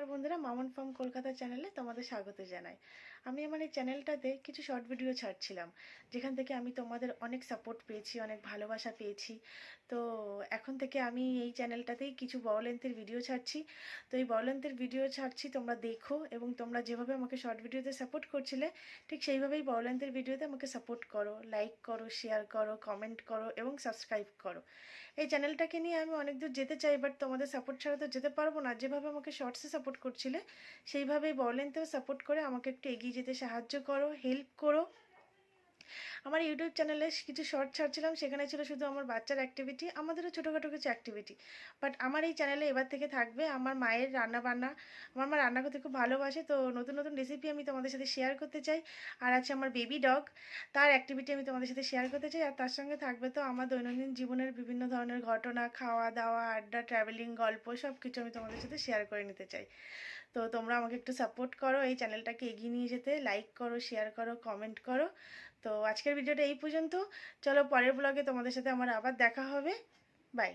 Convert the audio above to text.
নমস্কার বন্ধুরা, মামন ফার্ম কলকাতা চ্যানেলে তোমাদের স্বাগত জানাই। আমি আমার এই চ্যানেলটাতে কিছু শর্ট ভিডিও ছাড়ছিলাম, যেখান থেকে আমি তোমাদের অনেক সাপোর্ট পেয়েছি, অনেক ভালোবাসা পেয়েছি। তো এখন থেকে আমি এই চ্যানেলটাতেই কিছু বড় লেন্থের ভিডিও ছাড়ছি। তো এই বড় লেন্থের ভিডিও ছাড়ছি, তোমরা দেখো এবং তোমরা যেভাবে আমাকে শর্ট ভিডিওতে সাপোর্ট করছিলে, ঠিক সেইভাবেই বড় লেন্থের ভিডিওতে আমাকে সাপোর্ট করো লাইক করো শেয়ার করো কমেন্ট করো এবং সাবস্ক্রাইব করো। এই চ্যানেলটাকে নিয়ে আমি অনেক দূর যেতে চাই বাট তোমাদের সাপোর্ট ছাড়া তো যেতে পারব না। যেভাবে আমাকে শর্টসে সাপোর্ট করছিলে সেইভাবেই বলেন তো সাপোর্ট করে আমাকে একটু এগিয়ে যেতে সাহায্য করো হেল্প করো। আমার ইউটিউব চ্যানেলে কিছু শর্ট ছাড়ছিলাম, সেখানে ছিল শুধু আমার বাচ্চার অ্যাক্টিভিটি আমাদেরও ছোটোখাটো কিছু অ্যাক্টিভিটি বাট আমার এই চ্যানেলে এবার থেকে থাকবে আমার মায়ের রান্না বান্না আমার মা রান্না করতে খুব ভালোবাসে, তো নতুন নতুন রেসিপি আমি তোমাদের সাথে শেয়ার করতে চাই। আর আছে আমার বেবি ডগ তার অ্যাক্টিভিটি আমি তোমাদের সাথে শেয়ার করতে চাই। আর তার সঙ্গে থাকবে তো আমার দৈনন্দিন জীবনের বিভিন্ন ধরনের ঘটনা, খাওয়া দাওয়া, আড্ডা ট্রাভেলিং গল্প সব কিছু আমি তোমাদের সাথে শেয়ার করে নিতে চাই। তো তোমরা আমাকে একটু সাপোর্ট করো, এই চ্যানেলটাকে এগিয়ে নিয়ে যেতে। লাইক করো শেয়ার করো কমেন্ট করো। তো আজকের ভিডিওটা এই পর্যন্ত। চলো পরের ব্লগে তোমাদের সাথে আমার আবার দেখা হবে। বাই